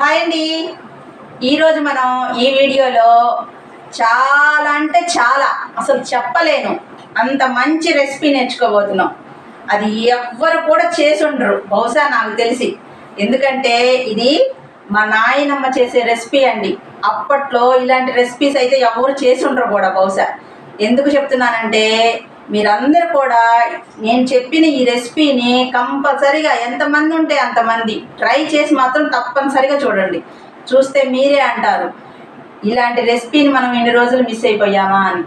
Hi అండి. ఈరోజు మనం ఈ వీడియోలో చాలా అంటే చాలా అసలు చెప్పలేను అంత మంచి రెసిపీ నేర్చుకోబోతున్నాం. అది ఎవ్వరు కూడా చేసి ఉండరు బహుశా నాకు తెలిసి. ఎందుకంటే ఇది మా నాయనమ్మ చేసే రెసిపీ అండి. అప్పట్లో ఇలాంటి రెసిపీస్ అయితే ఎవరు చేసి ఉండరు కూడా బహుశా. ఎందుకు చెప్తున్నానంటే మీరందరూ కూడా నేను చెప్పిన ఈ రెసిపీని కంపల్సరిగా ఎంతమంది ఉంటే అంతమంది ట్రై చేసి మాత్రం తప్పనిసరిగా చూడండి. చూస్తే మీరే అంటారు ఇలాంటి రెసిపీని మనం ఇన్ని రోజులు మిస్ అయిపోయామా అని.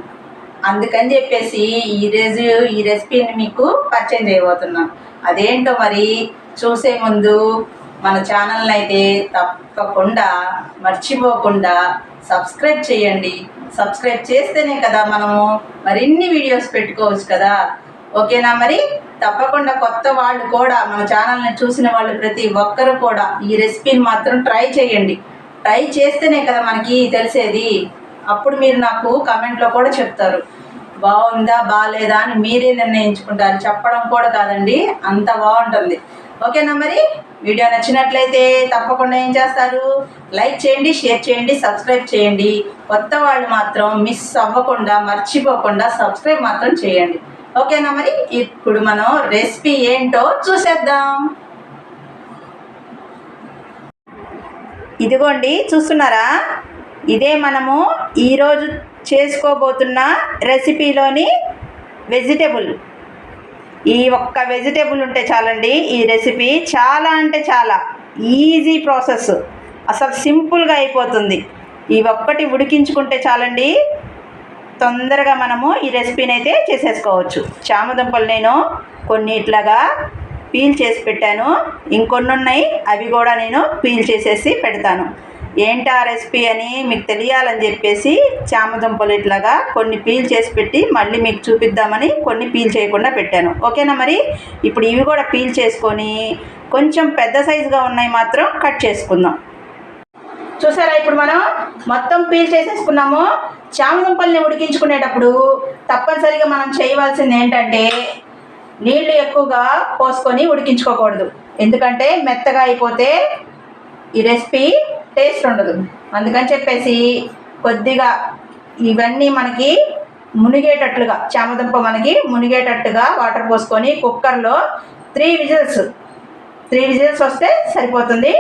అందుకని చెప్పేసి ఈ రోజు ఈ రెసిపీని మీకు పరిచయం చేయబోతున్నాం అదేంటో మరి చూసే ముందు మన ఛానల్ని అయితే తప్పకుండా మర్చిపోకుండా సబ్స్క్రైబ్ చేయండి. సబ్స్క్రైబ్ చేస్తేనే కదా మనము మరిన్ని వీడియోస్ పెట్టుకోవచ్చు కదా. ఓకేనా మరి? తప్పకుండా కొత్త వాళ్ళు కూడా మన ఛానల్ని చూసిన వాళ్ళు ప్రతి ఒక్కరు కూడా ఈ రెసిపీని మాత్రం ట్రై చేయండి. ట్రై చేస్తేనే కదా మనకి తెలిసేది. అప్పుడు మీరు నాకు కమెంట్లో కూడా చెప్తారు. బాగుందా బాగాలేదా అని మీరే నిర్ణయించుకుంటారు. చెప్పడం కూడా కాదండి అంత బాగుంటుంది. ఓకేనా మరి? వీడియో నచ్చినట్లయితే తప్పకుండా ఏం చేస్తారు? లైక్ చేయండి షేర్ చేయండి సబ్స్క్రైబ్ చేయండి. కొత్త వాళ్ళు మాత్రం మిస్ అవ్వకుండా మర్చిపోకుండా సబ్స్క్రైబ్ మాత్రం చేయండి. ఓకేనా మరి? ఇప్పుడు మనం రెసిపీ ఏంటో చూసేద్దాం. ఇదిగోండి చూస్తున్నారా? ఇదే మనము ఈరోజు చేసుకోబోతున్న రెసిపీలోని వెజిటేబుల్. ఈ ఒక్క వెజిటేబుల్ ఉంటే చాలండి ఈ రెసిపీ చాలా అంటే చాలా ఈజీ ప్రాసెస్ అసలు సింపుల్గా అయిపోతుంది. ఈ ఒక్కటి ఉడికించుకుంటే చాలండి తొందరగా మనము ఈ రెసిపీని అయితే చేసేసుకోవచ్చు. చామదుంపలు నేను కొన్ని ఇట్లాగా పీల్ చేసి పెట్టాను. ఇంకొన్ని ఉన్నాయి అవి కూడా నేను పీల్ చేసేసి పెడతాను. ఏంటి ఆ రెసిపీ అని మీకు తెలియాలని చెప్పేసి చామదుంపలు ఇట్లాగా కొన్ని పీల్ చేసి పెట్టి మళ్ళీ మీకు చూపిద్దామని కొన్ని పీల్ చేయకుండా పెట్టాను. ఓకేనా మరి? ఇప్పుడు ఇవి కూడా పీల్ చేసుకొని కొంచెం పెద్ద సైజుగా ఉన్నాయి మాత్రం కట్ చేసుకుందాం. చూసారా ఇప్పుడు మనం మొత్తం పీల్ చేసేసుకున్నాము. చామదుంపల్ని ఉడికించుకునేటప్పుడు తప్పనిసరిగా మనం చేయవలసింది ఏంటంటే నీళ్ళు ఎక్కువగా పోసుకొని ఉడికించుకోకూడదు. ఎందుకంటే మెత్తగా అయిపోతే ఈ రెసిపీ టేస్ట్ ఉండదు. అందుకని చెప్పేసి కొద్దిగా ఇవన్నీ మనకి మునిగేటట్లుగా చామదుంప మనకి మునిగేటట్టుగా వాటర్ పోసుకొని కుక్కర్లో త్రీ విజిల్స్ త్రీ విజిల్స్ వస్తే సరిపోతుంది.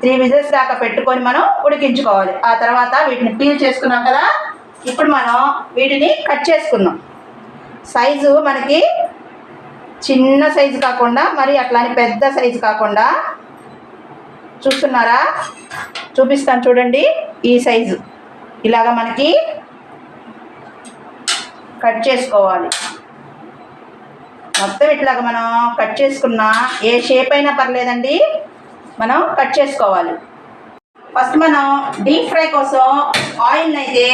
త్రీ విజిల్స్ దాకా పెట్టుకొని మనం ఉడికించుకోవాలి. ఆ తర్వాత వీటిని పీల్ చేసుకున్నాం కదా ఇప్పుడు మనం వీటిని కట్ చేసుకుందాం. సైజు మనకి చిన్న సైజు కాకుండా మరి అట్లానే పెద్ద సైజు కాకుండా చూస్తున్నారా? చూపిస్తాను చూడండి ఈ సైజు. ఇలాగ మనకి కట్ చేసుకోవాలి. మొత్తం ఇట్లాగ మనం కట్ చేసుకున్న ఏ షేప్ అయినా పర్లేదండి. మనం కట్ చేసుకోవాలి. ఫస్ట్ మనం డీప్ ఫ్రై కోసం ఆయిల్ని అయితే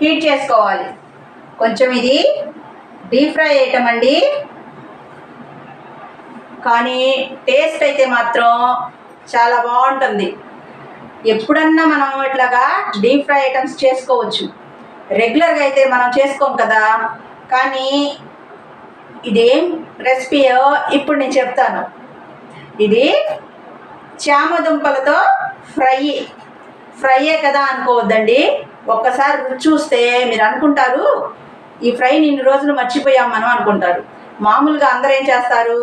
హీట్ చేసుకోవాలి. కొంచెం ఇది డీప్ ఫ్రై వేయటం అండి. కానీ టేస్ట్ అయితే మాత్రం చాలా బాగుంటుంది. ఎప్పుడన్నా మనం ఇట్లాగా డీప్ ఫ్రై ఐటమ్స్ చేసుకోవచ్చు. రెగ్యులర్గా అయితే మనం చేసుకోం కదా. కానీ ఇదేం రెసిపీయో ఇప్పుడు నేను చెప్తాను. ఇది చామదుంపలతో ఫ్రై ఫ్రైయే కదా అనుకోవద్దండి. ఒక్కసారి రుచి చూస్తే మీరు అనుకుంటారు ఈ ఫ్రై ఇన్ని రోజులు మర్చిపోయాం మనం అనుకుంటారు. మామూలుగా అందరూ ఏం చేస్తారు?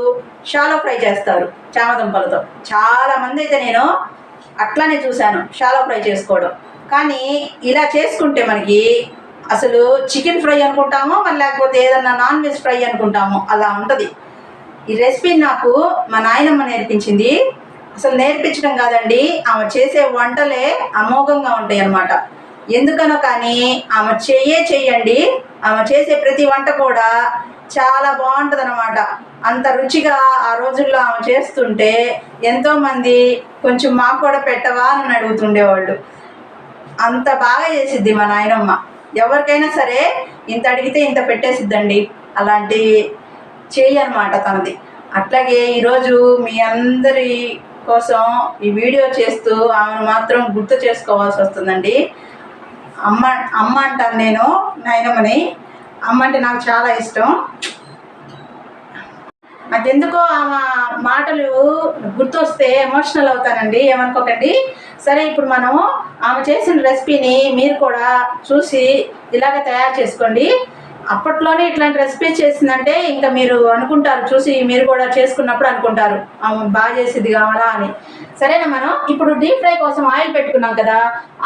షాలో ఫ్రై చేస్తారు చామదుంపలతో. చాలా మంది అయితే నేను అట్లానే చూశాను షాలో ఫ్రై చేసుకోవడం. కానీ ఇలా చేసుకుంటే మనకి అసలు చికెన్ ఫ్రై అనుకుంటామో మరి లేకపోతే ఏదన్నా నాన్ వెజ్ ఫ్రై అనుకుంటామో అలా ఉంటుంది. ఈ రెసిపీ నాకు మా నాయనమ్మ నేర్పించింది. అసలు నేర్పించడం కాదండి ఆమె చేసే వంటలే అమోఘంగా ఉంటాయి అన్నమాట. ఎందుకనో కానీ ఆమె చెయ్యే చెయ్యండి ఆమె చేసే ప్రతి వంట కూడా చాలా బాగుంటుంది అనమాట అంత రుచిగా ఆ రోజుల్లో ఆమె చేస్తుంటే ఎంతోమంది కొంచెం మాకు కూడా పెట్టవా అని అడుగుతుండేవాళ్ళు. అంత బాగా చేసిద్ది మా నాయనమ్మ. ఎవరికైనా సరే ఇంత అడిగితే ఇంత పెట్టేసిద్దండి. అలాంటి చేయి అనమాట తనది. అట్లాగే ఈరోజు మీ అందరి కోసం ఈ వీడియో చేస్తూ ఆమెను మాత్రం గుర్తు చేసుకోవాల్సి వస్తుందండి. అమ్మ అమ్మ అంటాను నేను నాయనమ్మని. అమ్మ అంటే నాకు చాలా ఇష్టం. అదెందుకో ఆమె మాటలు గుర్తొస్తే ఎమోషనల్ అవుతానండి ఏమనుకోకండి. సరే ఇప్పుడు మనం ఆమె చేసిన రెసిపీని మీరు కూడా చూసి ఇలాగ తయారు చేసుకోండి. అప్పట్లోనే ఇట్లాంటి రెసిపీ చేసిందంటే ఇంకా మీరు అనుకుంటారు చూసి మీరు కూడా చేసుకున్నప్పుడు అనుకుంటారు. ఆమె బాగా చేసేది కావాలా అని. సరేనా మనం? ఇప్పుడు డీప్ ఫ్రై కోసం ఆయిల్ పెట్టుకున్నాం కదా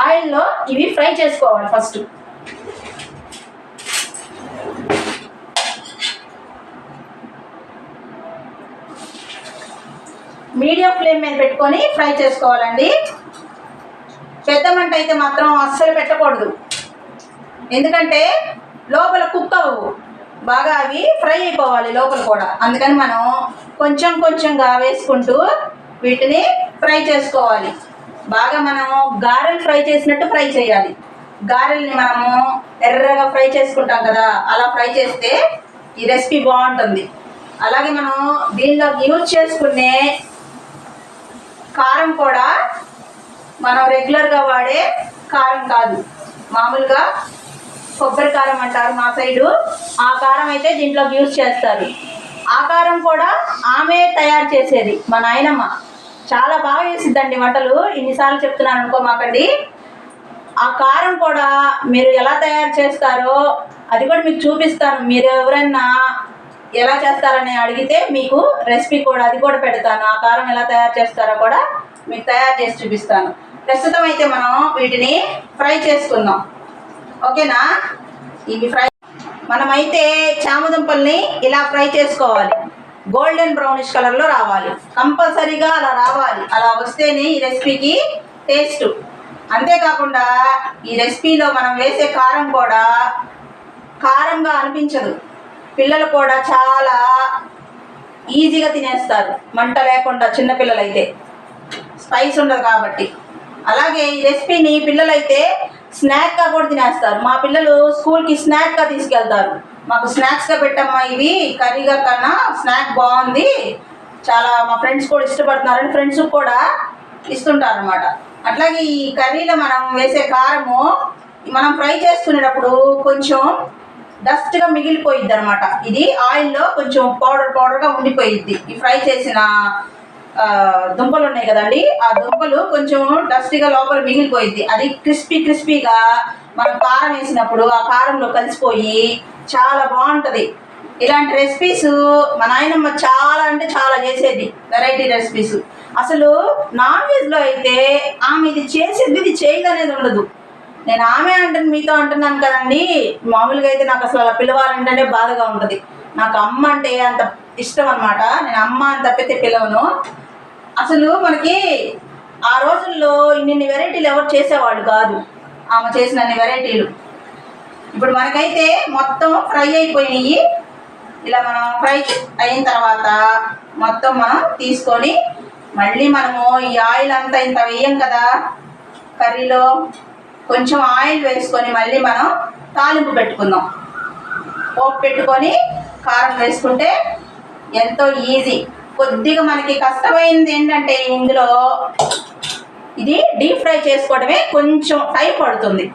ఆయిల్లో ఇవి ఫ్రై చేసుకోవాలి ఫస్ట్. మీడియం ఫ్లేమ్ మీద పెట్టుకొని ఫ్రై చేసుకోవాలండి. పెద్ద మంట అయితే మాత్రం అస్సలు పెట్టకూడదు. ఎందుకంటే లోపల కుక్ అవ్వవు. బాగా అవి ఫ్రై అయిపోవాలి లోపల కూడా. అందుకని మనం కొంచెం కొంచెంగా వేసుకుంటూ వీటిని ఫ్రై చేసుకోవాలి. బాగా మనము గారెలు ఫ్రై చేసినట్టు ఫ్రై చేయాలి. గారెల్ని మనము ఎర్రగా ఫ్రై చేసుకుంటాం కదా అలా ఫ్రై చేస్తే ఈ రెసిపీ బాగుంటుంది. అలాగే మనం దీనిలో యూజ్ చేసుకునే కారం కూడా మనం రెగ్యులర్గా వాడే కారం కాదు. మామూలుగా కొబ్బరి కారం అంటారు మా సైడు ఆ కారం అయితే దీంట్లోకి యూజ్ చేస్తారు. ఆ కారం కూడా ఆమె తయారు చేసేది మా నాయనమ్మ. చాలా బాగా చేసిద్దండి వంటలు. ఇన్నిసార్లు చెప్తున్నాను అనుకోమాకండి ఆ కారం కూడా మీరు ఎలా తయారు చేస్తారో అది కూడా మీకు చూపిస్తాను. మీరు ఎవరైనా ఎలా చేస్తారని అడిగితే మీకు రెసిపీ కూడా అది కూడా పెడతాను. ఆ కారం ఎలా తయారు చేస్తారో కూడా మీకు తయారు చేసి చూపిస్తాను. ప్రస్తుతం అయితే మనం వీటిని ఫ్రై చేసుకుందాం. ఓకేనా? ఇవి ఫ్రై మనమైతే చామదుంపల్ని ఇలా ఫ్రై చేసుకోవాలి. గోల్డెన్ బ్రౌనిష్ కలర్లో రావాలి. కంపల్సరీగా అలా రావాలి. అలా వస్తేనే ఈ రెసిపీకి టేస్ట్. అంతేకాకుండా ఈ రెసిపీలో మనం వేసే కారం కూడా కారంగా అనిపించదు. పిల్లలు కూడా చాలా ఈజీగా తినేస్తారు. మంట లేకుండా చిన్నపిల్లలు అయితే స్పైస్ ఉండదు కాబట్టి. అలాగే ఈ రెసిపీని పిల్లలైతే స్నాక్గా కూడా తినేస్తారు. మా పిల్లలు స్కూల్కి స్నాక్గా తీసుకెళ్తారు. మాకు స్నాక్స్గా పెట్టమ్మా ఇవి కర్రీగా కన్నా స్నాక్ బాగుంది. చాలా మా ఫ్రెండ్స్ కూడా ఇష్టపడుతున్నారని ఫ్రెండ్స్ కూడా ఇస్తుంటారు అనమాట అట్లాగే ఈ కర్రీలో మనం వేసే కారము మనం ఫ్రై చేసుకునేటప్పుడు కొంచెం డస్ట్గా మిగిలిపోయిద్ది అనమాట ఇది ఆయిల్లో కొంచెం పౌడర్ పౌడర్గా ఉండిపోయిద్ది. ఈ ఫ్రై చేసిన దుంపలు ఉన్నాయి కదండి ఆ దుంపలు కొంచెం డస్ట్గా లోపల మిగిలిపోయిద్ది. అది క్రిస్పీ క్రిస్పీగా మనం కారం వేసినప్పుడు ఆ కారంలో కలిసిపోయి చాలా బాగుంటుంది. ఇలాంటి రెసిపీస్ మా నాయనమ్మ చాలా అంటే చాలా చేసేది వెరైటీ రెసిపీస్ అసలు నాన్ వెజ్లో అయితే ఆమె ఇది చేసేది ఇది చేయదనేది ఉండదు. నేను ఆమె అంటే మీతో అంటున్నాను కదండి. మామూలుగా అయితే నాకు అసలు అలా పిలవాలంటేనే బాధగా ఉంటుంది. నాకు అమ్మ అంటే అంత ఇష్టం అనమాట నేను అమ్మ అని తప్పితే పిలవను. అసలు మనకి ఆ రోజుల్లో ఇన్ని వెరైటీలు ఎవరు చేసేవాళ్ళు కాదు. ఆమె చేసిన అన్ని వెరైటీలు. ఇప్పుడు మనకైతే మొత్తం ఫ్రై అయిపోయినాయి. ఇలా మనం ఫ్రై అయిన తర్వాత మొత్తం మనం తీసుకొని మళ్ళీ మనము ఈ ఆయిల్ అంతా ఇంత వేయం కదా. కర్రీలో కొంచెం ఆయిల్ వేసుకొని మళ్ళీ మనం తాలింపు పెట్టుకుందాం. పోపు పెట్టుకొని కారం వేసుకుంటే ఎంతో ఈజీ. కొద్దిగా మనకి కష్టమైంది ఏంటంటే ఇందులో ఇది డీప్ ఫ్రై చేసుకోవడమే కొంచెం టైం పడుతుంది.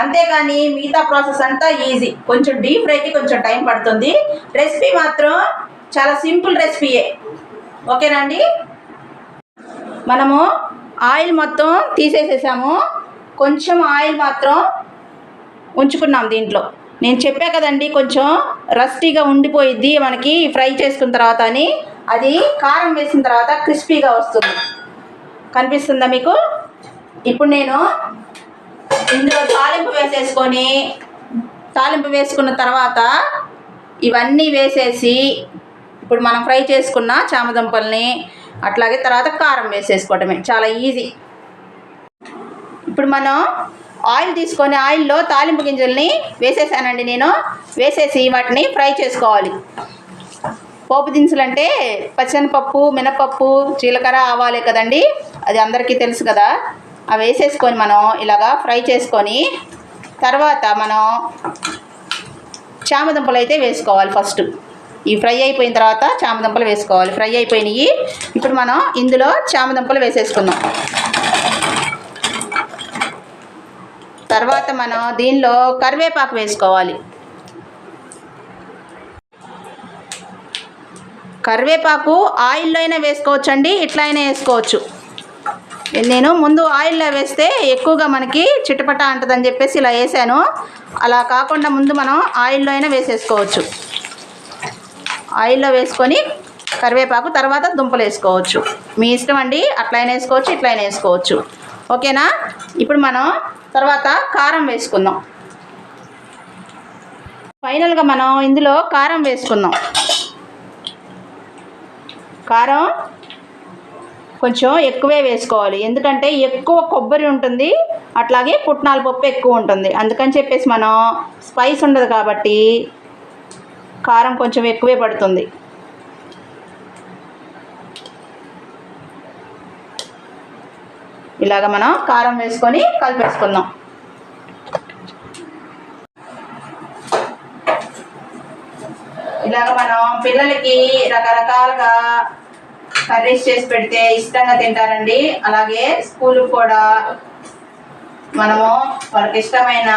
అంతేకాని మిగతా ప్రాసెస్ అంతా ఈజీ. కొంచెం డీప్ ఫ్రైకి కొంచెం టైం పడుతుంది. రెసిపీ మాత్రం చాలా సింపుల్ రెసిపీయే. ఓకేనండి మనము ఆయిల్ మొత్తం తీసేసేసాము. కొంచెం ఆయిల్ మాత్రం ఉంచుకున్నాం దీంట్లో. నేను చెప్పా కదండి కొంచెం రస్టీగా ఉండిపోయిద్ది మనకి ఫ్రై చేసుకున్న తర్వాత అని. అది కారం వేసిన తర్వాత క్రిస్పీగా వస్తుంది. కనిపిస్తుందా మీకు? ఇప్పుడు నేను ఇందులో తాలింపు వేసేసుకొని తాలింపు వేసుకున్న తర్వాత ఇవన్నీ వేసేసి ఇప్పుడు మనం ఫ్రై చేసుకున్న చామదుంపల్ని అట్లాగే తర్వాత కారం వేసేసుకోవటమే. చాలా ఈజీ. ఇప్పుడు మనం ఆయిల్ తీసుకొని ఆయిల్లో తాలింపు గింజల్ని వేసేసానండి నేను. వేసేసి వాటిని ఫ్రై చేసుకోవాలి. పోపు దినుసులు అంటే పచ్చనిపప్పు మినపప్పు జీలకర్ర ఆవాలే కదండి. అది అందరికీ తెలుసు కదా. అవి వేసేసుకొని మనం ఇలాగా ఫ్రై చేసుకొని తర్వాత మనం చామదుంపలు అయితే వేసుకోవాలి ఫస్ట్. ఈ ఫ్రై అయిపోయిన తర్వాత చామదుంపలు వేసుకోవాలి. ఫ్రై అయిపోయినాయి. ఇప్పుడు మనం ఇందులో చామదుంపలు వేసేసుకుందాం. తర్వాత మనం దీనిలో కరివేపాకు వేసుకోవాలి. కరివేపాకు ఆయిల్లో అయినా వేసుకోవచ్చు అండి ఇట్లా అయినా వేసుకోవచ్చు. నేను ముందు ఆయిల్లో వేస్తే ఎక్కువగా మనకి చిటపట అంటదని చెప్పేసి ఇలా వేసాను. అలా కాకుండా ముందు మనం ఆయిల్లో అయినా వేసేసుకోవచ్చు. ఆయిల్లో వేసుకొని కరివేపాకు తర్వాత దుంపలు వేసుకోవచ్చు. మీ ఇష్టం అండి అట్లయినా వేసుకోవచ్చు ఇట్లయినా వేసుకోవచ్చు. ఓకేనా? ఇప్పుడు మనం తర్వాత కారం వేసుకుందాం. ఫైనల్గా మనం ఇందులో కారం వేసుకుందాం. కారం కొంచెం ఎక్కువే వేసుకోవాలి. ఎందుకంటే ఎక్కువ కొబ్బరి ఉంటుంది అట్లాగే పుట్నాల పప్పు ఎక్కువ ఉంటుంది. అందుకని చెప్పేసి మనం స్పైస్ ఉండదు కాబట్టి కారం కొంచెం ఎక్కువే పడుతుంది. ఇలాగ మనం కారం వేసుకొని కలిపేసుకుందాం. ఇలాగ మనం పిల్లలకి రకరకాలుగా కర్రీస్ చేసి పెడితే ఇష్టంగా తింటారండి. అలాగే స్కూల్ కూడా మనము వాళ్ళకి ఇష్టమైన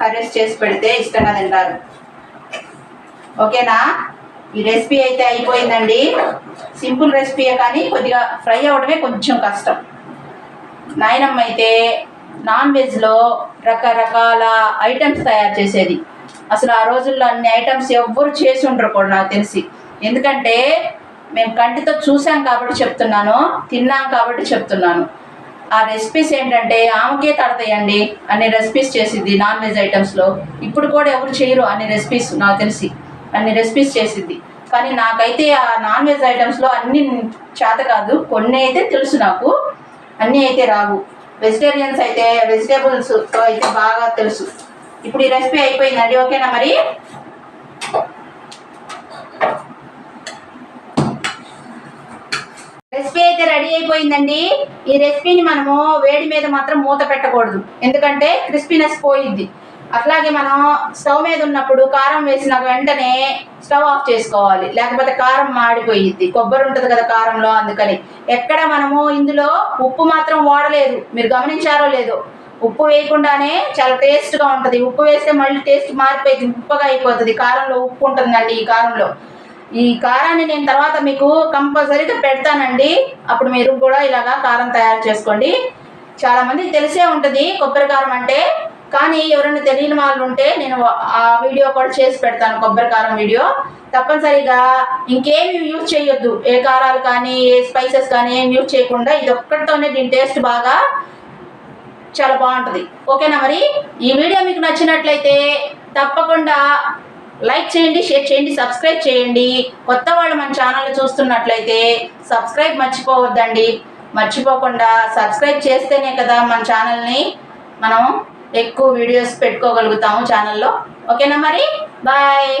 కర్రీస్ చేసి పెడితే ఇష్టంగా తింటారు. ఓకేనా? ఈ రెసిపీ అయితే అయిపోయిందండి. సింపుల్ రెసిపీయే కానీ కొద్దిగా ఫ్రై అవ్వడమే కొంచెం కష్టం. నాయనమ్మ అయితే నాన్ వెజ్లో రకరకాల ఐటమ్స్ తయారు చేసేది. అసలు ఆ రోజుల్లో అన్ని ఐటమ్స్ ఎవ్వరు చేసి ఉండరు కూడా నాకు తెలిసి. ఎందుకంటే మేము కంటితో చూసాం కాబట్టి చెప్తున్నాను తిన్నాం కాబట్టి చెప్తున్నాను. ఆ రెసిపీస్ ఏంటంటే ఆమెకే తడతాయండి అన్ని రెసిపీస్ చేసిద్ది నాన్ వెజ్ ఐటమ్స్లో. ఇప్పుడు కూడా ఎవరు చేయరు అన్ని రెసిపీస్ నాకు తెలిసి. అన్ని రెసిపీస్ చేసిద్ది. కానీ నాకైతే ఆ నాన్ వెజ్ ఐటమ్స్లో అన్ని చేత కాదు కొన్ని అయితే తెలుసు నాకు. అన్నీ అయితే రావు. వెజిటేరియన్స్ అయితే వెజిటేబుల్స్ అయితే బాగా తెలుసు. ఇప్పుడు ఈ రెసిపీ అయిపోయిందండి ఓకేనా మరి? రెసిపీ అయితే రెడీ అయిపోయిందండి. ఈ రెసిపీని మనము వేడి మీద మాత్రం మూత పెట్టకూడదు. ఎందుకంటే క్రిస్పీనెస్ పోయింది అట్లాగే మనం స్టవ్ మీద ఉన్నప్పుడు కారం వేసిన వెంటనే స్టవ్ ఆఫ్ చేసుకోవాలి. లేకపోతే కారం మాడిపోయిద్ది. కొబ్బరి ఉంటుంది కదా కారంలో అందుకని. ఎక్కడ మనము ఇందులో ఉప్పు మాత్రం వాడలేదు. మీరు గమనించారో లేదో. ఉప్పు వేయకుండానే చాలా టేస్ట్గా ఉంటుంది. ఉప్పు వేస్తే మళ్ళీ టేస్ట్ మారిపోయింది ఉప్పగా అయిపోతుంది. కారంలో ఉప్పు ఉంటుందండి ఈ కారంలో. ఈ కారాన్ని నేను తర్వాత మీకు కంపల్సరీగా పెడతానండి. అప్పుడు మీరు కూడా ఇలాగా కారం తయారు చేసుకోండి. చాలామందికి తెలిసే ఉంటుంది కొబ్బరి కారం అంటే కానీ ఎవరైనా తెలియని వాళ్ళు ఉంటే నేను ఆ వీడియో కూడా చేసి పెడతాను కొబ్బరి కారం వీడియో. తప్పనిసరిగా ఇంకేమి యూజ్ చేయొద్దు. ఏ కారాలు కానీ ఏ స్పైసెస్ కానీ ఏం యూజ్ చేయకుండా ఇది ఒక్కటితోనే దీని టేస్ట్ బాగా చాలా బాగుంటుంది. ఓకేనా మరి? ఈ వీడియో మీకు నచ్చినట్లయితే తప్పకుండా లైక్ చేయండి షేర్ చేయండి సబ్స్క్రైబ్ చేయండి. కొత్త వాళ్ళు మన ఛానల్ చూస్తున్నట్లయితే సబ్స్క్రైబ్ మర్చిపోవద్దండి. మర్చిపోకుండా సబ్స్క్రైబ్ చేస్తేనే కదా మన ఛానల్ని మనం ఎక్కువ వీడియోస్ పెట్టుకోగలుగుతాము ఛానల్లో ఓకేనా మరి? బాయ్